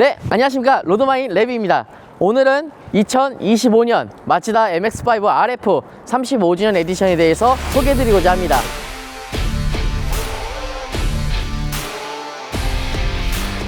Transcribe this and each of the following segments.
네, 안녕하십니까. 로드마인 레비입니다. 오늘은 2025년 마치다 MX5 RF 35주년 에디션에 대해서 소개해드리고자 합니다.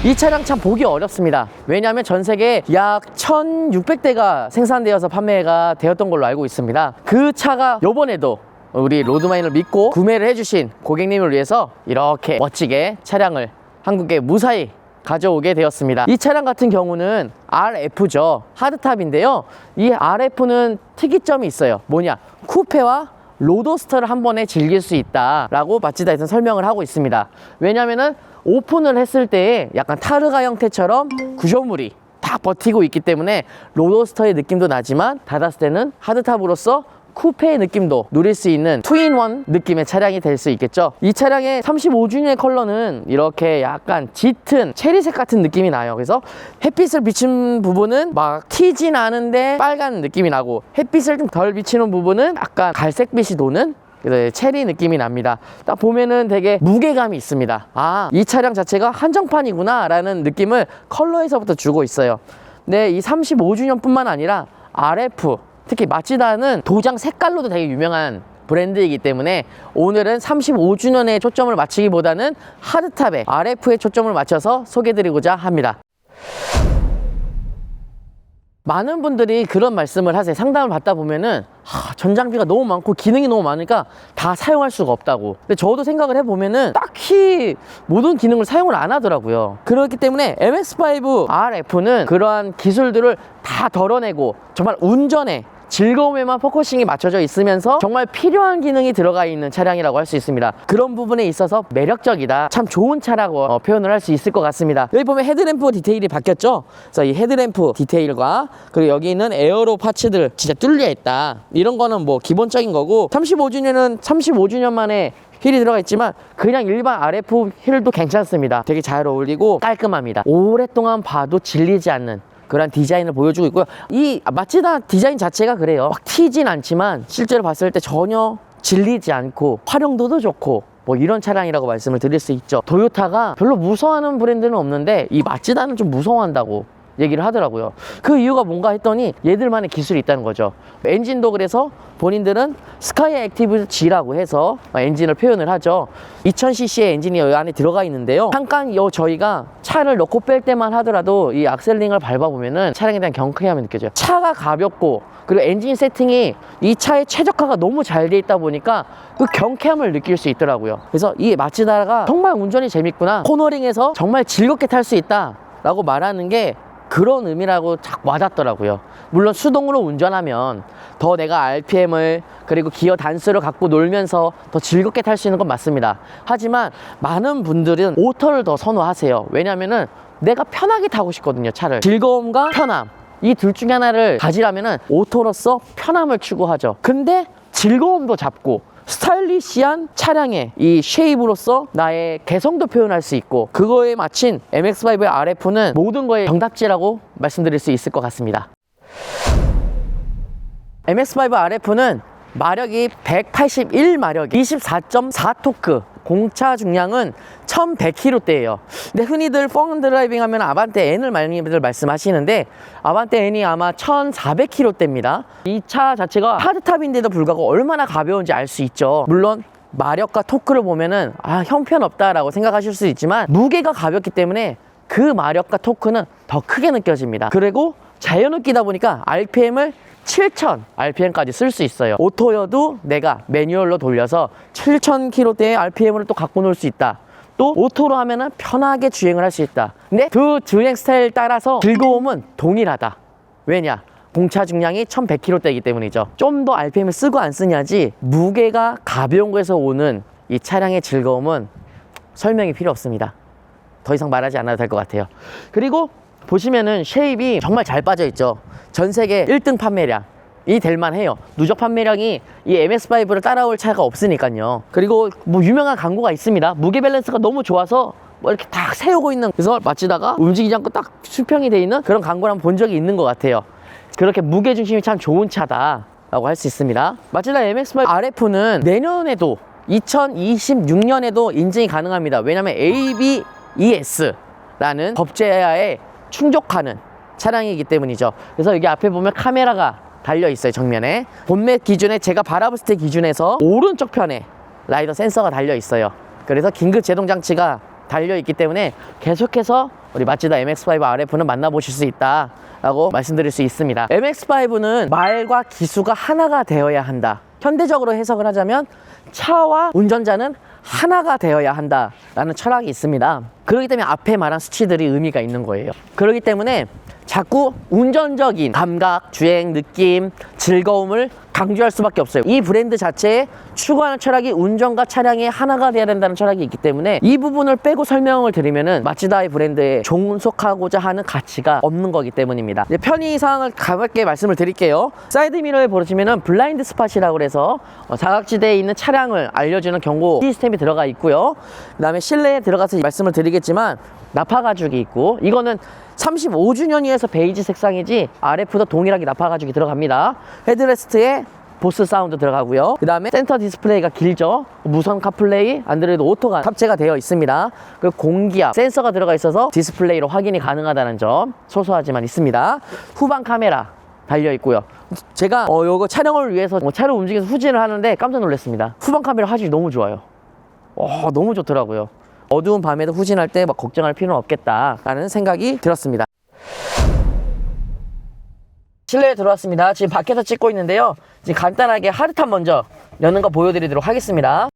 이 차량 참 보기 어렵습니다. 왜냐하면 전 세계에 약 1,600대가 생산되어서 판매가 되었던 걸로 알고 있습니다. 그 차가 요번에도 우리 로드마인을 믿고 구매를 해주신 고객님을 위해서 이렇게 멋지게 차량을 한국에 무사히 가져오게 되었습니다. 이 차량 같은 경우는 RF죠. 하드탑인데요. 이 RF는 특이점이 있어요. 뭐냐? 쿠페와 로도스터를 한 번에 즐길 수 있다라고 마치다에서 설명을 하고 있습니다. 왜냐면은 오픈을 했을 때 약간 타르가 형태처럼 구조물이 딱 버티고 있기 때문에 로도스터의 느낌도 나지만 닫았을 때는 하드탑으로서 쿠페의 느낌도 누릴 수 있는 투인원 느낌의 차량이 될 수 있겠죠 이 차량의 35주년의 컬러는 이렇게 약간 짙은 체리색 같은 느낌이 나요 그래서 햇빛을 비친 부분은 막 튀진 않은데 빨간 느낌이 나고 햇빛을 좀 덜 비치는 부분은 약간 갈색빛이 도는 그래서 체리 느낌이 납니다. 딱 보면은 되게 무게감이 있습니다. 아, 이 차량 자체가 한정판이구나 라는 느낌을 컬러에서부터 주고 있어요. 근데 이 35주년 뿐만 아니라 RF, 특히 마치다는 도장 색깔로도 되게 유명한 브랜드이기 때문에 오늘은 35주년에 초점을 맞추기보다는 하드탑에 RF에 초점을 맞춰서 소개드리고자 합니다. 많은 분들이 그런 말씀을 하세요. 상담을 받다 보면은 하, 전장비가 너무 많고 기능이 너무 많으니까 다 사용할 수가 없다고. 근데 저도 생각을 해보면은 딱히 모든 기능을 사용을 안 하더라고요. 그렇기 때문에 MX5 RF는 그러한 기술들을 다 덜어내고 정말 운전에 즐거움에만 포커싱이 맞춰져 있으면서 정말 필요한 기능이 들어가 있는 차량이라고 할 수 있습니다. 그런 부분에 있어서 매력적이다. 참 좋은 차라고 어, 표현을 할 수 있을 것 같습니다. 여기 보면 헤드램프 디테일이 바뀌었죠? 그래서 이 헤드램프 디테일과 그리고 여기 있는 에어로 파츠들 진짜 뚫려 있다. 이런 거는 뭐 기본적인 거고 35주년은 35주년 만에 휠이 들어가 있지만 그냥 일반 RF 휠도 괜찮습니다. 되게 잘 어울리고 깔끔합니다. 오랫동안 봐도 질리지 않는 그런 디자인을 보여주고 있고요. 이 마치다 디자인 자체가 그래요. 막 튀진 않지만 실제로 봤을 때 전혀 질리지 않고 활용도도 좋고 뭐 이런 차량이라고 말씀을 드릴 수 있죠. 도요타가 별로 무서워하는 브랜드는 없는데 이 마치다는 좀 무서워한다고 얘기를 하더라고요. 그 이유가 뭔가 했더니 얘들만의 기술이 있다는 거죠. 엔진도 그래서 본인들은 스카이 액티브 G라고 해서 엔진을 표현을 하죠. 2000cc의 엔진이 여기 안에 들어가 있는데요. 잠깐 요 저희가 차를 넣고 뺄 때만 하더라도 이 악셀링을 밟아보면은 차량에 대한 경쾌함이 느껴져요. 차가 가볍고 그리고 엔진 세팅이 이 차의 최적화가 너무 잘 돼 있다 보니까 그 경쾌함을 느낄 수 있더라고요. 그래서 이 마치다가 정말 운전이 재밌구나. 코너링에서 정말 즐겁게 탈 수 있다. 라고 말하는 게 그런 의미라고 자꾸 와닿더라고요. 물론 수동으로 운전하면 더 내가 RPM을 그리고 기어 단수를 갖고 놀면서 더 즐겁게 탈 수 있는 건 맞습니다. 하지만 많은 분들은 오토를 더 선호하세요. 왜냐면은 내가 편하게 타고 싶거든요, 차를. 즐거움과 편함. 이 둘 중에 하나를 가지라면은 오토로서 편함을 추구하죠. 근데 즐거움도 잡고 스타일리시한 차량의 이 쉐입으로서 나의 개성도 표현할 수 있고 그거에 맞춘 MX5의 RF는 모든 거의 정답지라고 말씀드릴 수 있을 것 같습니다. MX5 RF는 마력이 181마력, 24.4 토크, 공차 중량은 1100kg대예요. 근데 흔히들 펑 드라이빙 하면 아반떼 N을 많이들 말씀하시는데 아반떼 N이 아마 1400kg대입니다. 이 차 자체가 하드탑인데도 불구하고 얼마나 가벼운지 알 수 있죠. 물론 마력과 토크를 보면은 아 형편없다라고 생각하실 수 있지만 무게가 가볍기 때문에 그 마력과 토크는 더 크게 느껴집니다. 그리고 자연을 끼다 보니까 RPM을 7000 RPM까지 쓸 수 있어요. 오토여도 내가 매뉴얼로 돌려서 7000km대의 RPM을 또 갖고 놀 수 있다. 또 오토로 하면은 편하게 주행을 할 수 있다. 근데 두 주행 스타일 따라서 즐거움은 동일하다. 왜냐? 공차 중량이 1100kg대이기 때문이죠. 좀 더 RPM을 쓰고 안 쓰냐지 무게가 가벼운 거에서 오는 이 차량의 즐거움은 설명이 필요 없습니다. 더 이상 말하지 않아도 될 것 같아요. 그리고 보시면은 쉐입이 정말 잘 빠져 있죠. 전 세계 1등 판매량. 이 될만 해요. 누적 판매량이 이 MX5를 따라올 차가 없으니까요. 그리고 뭐 유명한 광고가 있습니다. 무게 밸런스가 너무 좋아서 뭐 이렇게 딱 세우고 있는 그래서 마치다가 움직이지 않고 딱 수평이 돼 있는 그런 광고를 한번 본 적이 있는 것 같아요. 그렇게 무게 중심이 참 좋은 차다. 라고 할 수 있습니다. 마치다 MX5 RF는 내년에도 2026년에도 인증이 가능합니다. 왜냐하면 ABES라는 법제화의 충족하는 차량이기 때문이죠. 그래서 여기 앞에 보면 카메라가 달려 있어요, 정면에. 본넷 기준에 제가 바라봤을 때 기준에서 오른쪽 편에 라이더 센서가 달려 있어요. 그래서 긴급 제동 장치가 달려 있기 때문에 계속해서 우리 마치다 MX5 RF는 만나보실 수 있다. 라고 말씀드릴 수 있습니다. MX5는 말과 기수가 하나가 되어야 한다. 현대적으로 해석을 하자면 차와 운전자는 하나가 되어야 한다라는 철학이 있습니다. 그렇기 때문에 앞에 말한 수치들이 의미가 있는 거예요. 그렇기 때문에 자꾸 운전적인 감각, 주행, 느낌, 즐거움을 강조할 수밖에 없어요. 이 브랜드 자체에 추구하는 철학이 운전과 차량의 하나가 돼야 된다는 철학이 있기 때문에 이 부분을 빼고 설명을 드리면은 마치다의 브랜드에 종속하고자 하는 가치가 없는 거기 때문입니다. 편의 사항을 가볍게 말씀을 드릴게요. 사이드 미러에 보시면은 블라인드 스팟이라고 해서 어, 사각지대에 있는 차량을 알려주는 경고 시스템이 들어가 있고요. 그다음에 실내에 들어가서 말씀을 드리겠지만 나파 가죽이 있고 이거는 35주년이어서 베이지 색상이지 RF도 동일하게 나파 가죽이 들어갑니다. 헤드레스트에 보스 사운드 들어가고요. 그 다음에 센터 디스플레이가 길죠. 무선 카플레이, 안드로이드 오토가 탑재가 되어 있습니다. 그 공기압 센서가 들어가 있어서 디스플레이로 확인이 가능하다는 점 소소하지만 있습니다. 후방 카메라 달려 있고요. 제가 어 요거 촬영을 위해서 뭐 차를 움직여서 후진을 하는데 깜짝 놀랐습니다. 후방 카메라 화질이 너무 좋아요. 와 너무 좋더라고요. 어두운 밤에도 후진할 때 막 걱정할 필요는 없겠다라는 생각이 들었습니다. 실내에 들어왔습니다. 지금 밖에서 찍고 있는데요. 지금 간단하게 하르탄 먼저 여는 거 보여드리도록 하겠습니다.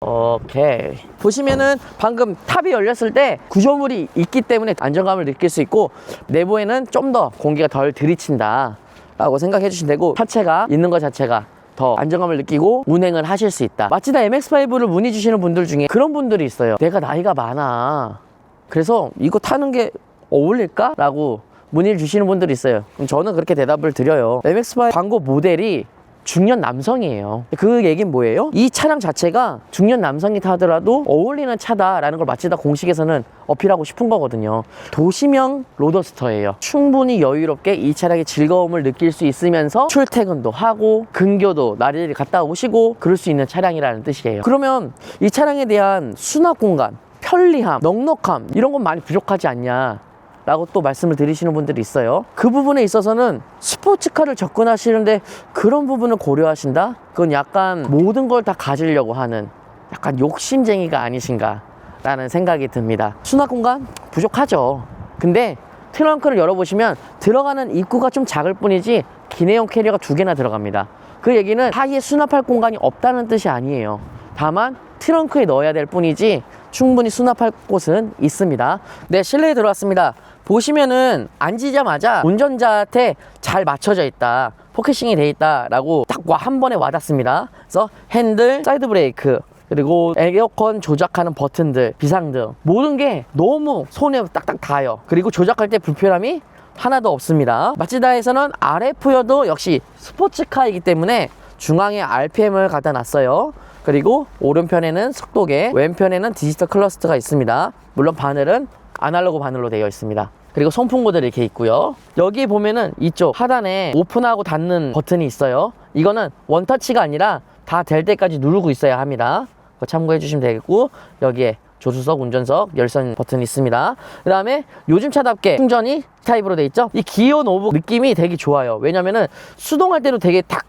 오케이. 보시면은 방금 탑이 열렸을 때 구조물이 있기 때문에 안정감을 느낄 수 있고 내부에는 좀 더 공기가 덜 들이친다 라고 생각해 주시면 되고 차체가 있는 것 자체가 더 안정감을 느끼고 운행을 하실 수 있다. 마치다 MX5를 문의 주시는 분들 중에 그런 분들이 있어요. 내가 나이가 많아. 그래서 이거 타는 게 어울릴까? 라고 문의를 주시는 분들이 있어요. 그럼 저는 그렇게 대답을 드려요. MX5 광고 모델이 중년 남성이에요. 그 얘기는 뭐예요? 이 차량 자체가 중년 남성이 타더라도 어울리는 차다라는 걸 마치다 공식에서는 어필하고 싶은 거거든요. 도시명 로더스터예요. 충분히 여유롭게 이 차량의 즐거움을 느낄 수 있으면서 출퇴근도 하고 근교도 나리를 갔다 오시고 그럴 수 있는 차량이라는 뜻이에요. 그러면 이 차량에 대한 수납 공간, 편리함, 넉넉함 이런 건 많이 부족하지 않냐? 라고 또 말씀을 드리시는 분들이 있어요. 그 부분에 있어서는 스포츠카를 접근하시는데 그런 부분을 고려하신다? 그건 약간 모든 걸 다 가지려고 하는 약간 욕심쟁이가 아니신가 라는 생각이 듭니다. 수납 공간 부족하죠. 근데 트렁크를 열어보시면 들어가는 입구가 좀 작을 뿐이지 기내용 캐리어가 두 개나 들어갑니다. 그 얘기는 하이에 수납할 공간이 없다는 뜻이 아니에요. 다만 트렁크에 넣어야 될 뿐이지 충분히 수납할 곳은 있습니다. 네, 실내에 들어왔습니다. 보시면은 앉으자마자 운전자한테 잘 맞춰져 있다. 포켓싱이 돼 있다 라고 딱 한 번에 와닿습니다. 그래서 핸들, 사이드 브레이크, 그리고 에어컨 조작하는 버튼들, 비상등 모든 게 너무 손에 딱딱 닿아요. 그리고 조작할 때 불편함이 하나도 없습니다. 마치다에서는 RF여도 역시 스포츠카이기 때문에 중앙에 RPM을 갖다 놨어요. 그리고 오른편에는 속도계, 왼편에는 디지털 클러스터가 있습니다. 물론 바늘은 아날로그 바늘로 되어 있습니다. 그리고 송풍구들이 이렇게 있고요. 여기 보면은 이쪽 하단에 오픈하고 닫는 버튼이 있어요. 이거는 원터치가 아니라 다 될 때까지 누르고 있어야 합니다. 그거 참고해 주시면 되겠고 여기에 조수석, 운전석, 열선 버튼이 있습니다. 그 다음에 요즘 차답게 충전이 타입으로 돼 있죠. 이 기어 노브 느낌이 되게 좋아요. 왜냐면은 수동할 때도 되게 탁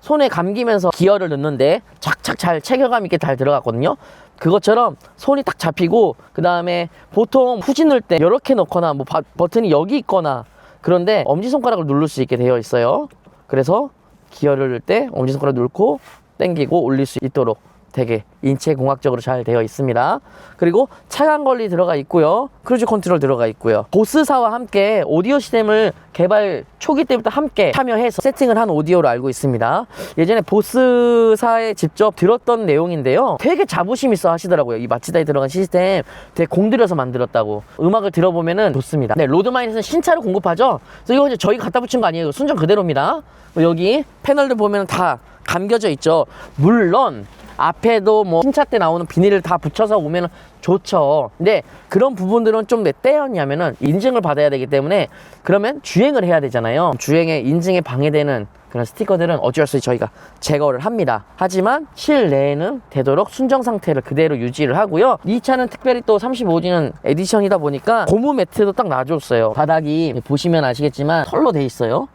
손에 감기면서 기어를 넣는데 착착 잘 체결감 있게 잘 들어갔거든요. 그것처럼 손이 딱 잡히고 그 다음에 보통 후진 넣을 때 이렇게 넣거나 뭐 바- 버튼이 여기 있거나 그런데 엄지손가락을 누를 수 있게 되어 있어요. 그래서 기어를 넣을 때 엄지손가락 누르고 당기고 올릴 수 있도록 되게 인체 공학적으로 잘 되어 있습니다. 그리고 차간 관리 들어가 있고요. 크루즈 컨트롤 들어가 있고요. 보스사와 함께 오디오 시스템을 개발 초기 때부터 함께 참여해서 세팅을 한 오디오로 알고 있습니다. 예전에 보스사에 직접 들었던 내용인데요. 되게 자부심 있어 하시더라고요. 이 마치다에 들어간 시스템 되게 공들여서 만들었다고. 음악을 들어보면은 좋습니다. 네, 로드마인에서는 신차를 공급하죠. 그래서 이거 이제 저희 가 갖다 붙인 거 아니에요. 순정 그대로입니다. 여기 패널들 보면 다 감겨져 있죠. 물론 앞에도 뭐 신차 때 나오는 비닐을 다 붙여서 오면 좋죠. 근데 그런 부분들은 좀내 때였냐면은 인증을 받아야 되기 때문에 그러면 주행을 해야 되잖아요. 주행에 인증에 방해되는 그런 스티커들은 어쩔 수 없이 저희가 제거를 합니다. 하지만 실내에는 되도록 순정 상태를 그대로 유지를 하고요. 이 차는 특별히 또 35주년 에디션이다 보니까 고무 매트도 딱 놔줬어요. 바닥이 보시면 아시겠지만 털로 돼 있어요.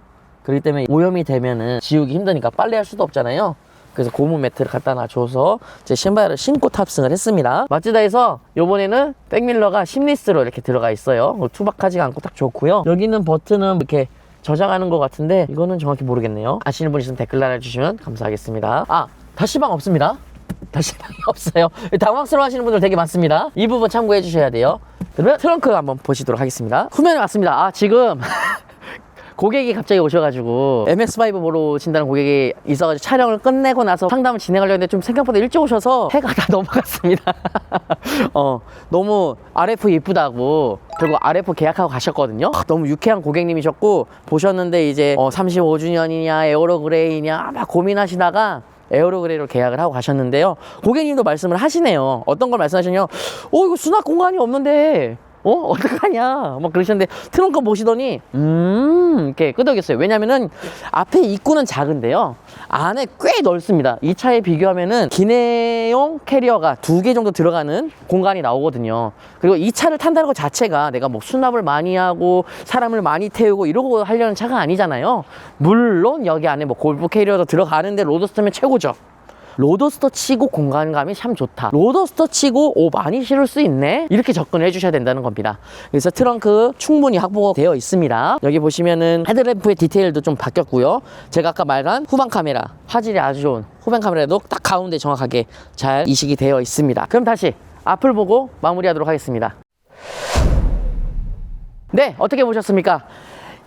그렇기 때문에 오염이 되면은 지우기 힘드니까 빨래할 수도 없잖아요. 그래서 고무 매트를 갖다 놔줘서 제 신발을 신고 탑승을 했습니다. 마츠다에서 요번에는 백밀러가 심리스로 이렇게 들어가 있어요. 뭐 투박하지가 않고 딱 좋고요. 여기 있는 버튼은 이렇게 저장하는 것 같은데 이거는 정확히 모르겠네요. 아시는 분 있으면 댓글 달아주시면 감사하겠습니다. 아 다시방 없습니다. 다시방이 없어요. 당황스러워 하시는 분들 되게 많습니다. 이 부분 참고해 주셔야 돼요. 그러면 트렁크 한번 보시도록 하겠습니다. 후면에 왔습니다. 아 지금 고객이 갑자기 오셔가지고 MX5 보러 오신다는 고객이 있어가지고 촬영을 끝내고 나서 상담을 진행하려고 했는데 좀 생각보다 일찍 오셔서 해가 다 넘어갔습니다. 어, 너무 RF 이쁘다고 그리고 RF 계약하고 가셨거든요. 아, 너무 유쾌한 고객님이셨고 보셨는데 이제 어, 35주년이냐 에어로그레이냐 막 고민하시다가 에어로그레이로 계약을 하고 가셨는데요. 고객님도 말씀을 하시네요. 어떤 걸 말씀하시냐요? 어, 이거 수납 공간이 없는데 어? 어떡하냐? 막 그러셨는데 트렁크 보시더니 음 이렇게 끄덕였어요. 왜냐면은 앞에 입구는 작은데요. 안에 꽤 넓습니다. 이 차에 비교하면은 기내용 캐리어가 두 개 정도 들어가는 공간이 나오거든요. 그리고 이 차를 탄다는 것 자체가 내가 뭐 수납을 많이 하고 사람을 많이 태우고 이러고 하려는 차가 아니잖아요. 물론 여기 안에 뭐 골프 캐리어도 들어가는데 로드스터면 최고죠. 로더스터 치고 공간감이 참 좋다. 로더스터 치고 오 많이 실을 수 있네. 이렇게 접근을 해주셔야 된다는 겁니다. 그래서 트렁크 충분히 확보되어 있습니다. 여기 보시면은 헤드램프의 디테일도 좀 바뀌었고요. 제가 아까 말한 후방 카메라 화질이 아주 좋은 후방 카메라도 딱 가운데 정확하게 잘 이식이 되어 있습니다. 그럼 다시 앞을 보고 마무리하도록 하겠습니다. 네, 어떻게 보셨습니까?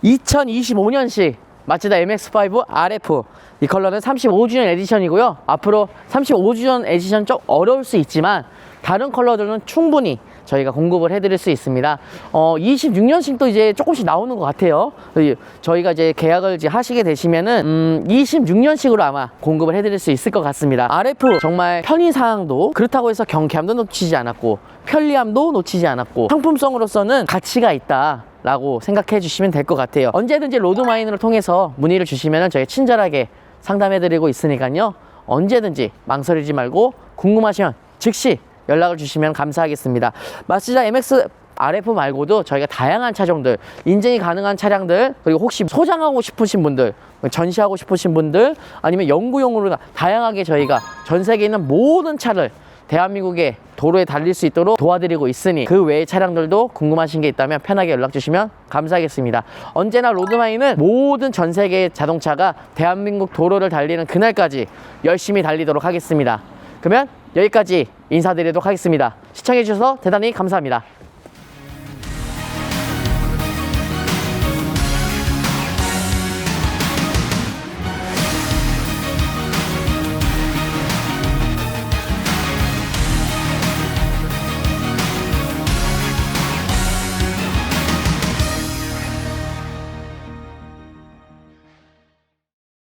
2025년식 마츠다 MX-5 RF 이 컬러는 35주년 에디션이고요. 앞으로 35주년 에디션 좀 어려울 수 있지만 다른 컬러들은 충분히 저희가 공급을 해드릴 수 있습니다. 어, 26년식도 이제 조금씩 나오는 것 같아요. 이- 저희가 이제 계약을 이제 하시게 되시면은 음, 26년식으로 아마 공급을 해드릴 수 있을 것 같습니다. RF 정말 편의 사항도 그렇다고 해서 경쾌함도 놓치지 않았고 편리함도 놓치지 않았고 상품성으로서는 가치가 있다. 라고 생각해 주시면 될 것 같아요. 언제든지 로드마인을 통해서 문의를 주시면 저희 친절하게 상담해 드리고 있으니까요. 언제든지 망설이지 말고 궁금하시면 즉시 연락을 주시면 감사하겠습니다. 마시자 MX RF 말고도 저희가 다양한 차종들, 인증이 가능한 차량들, 그리고 혹시 소장하고 싶으신 분들, 전시하고 싶으신 분들, 아니면 연구용으로 다양하게 저희가 전 세계에 있는 모든 차를 대한민국의 도로에 달릴 수 있도록 도와드리고 있으니 그 외의 차량들도 궁금하신 게 있다면 편하게 연락 주시면 감사하겠습니다. 언제나 로드마인은 모든 전 세계의 자동차가 대한민국 도로를 달리는 그날까지 열심히 달리도록 하겠습니다. 그러면 여기까지 인사드리도록 하겠습니다. 시청해 주셔서 대단히 감사합니다.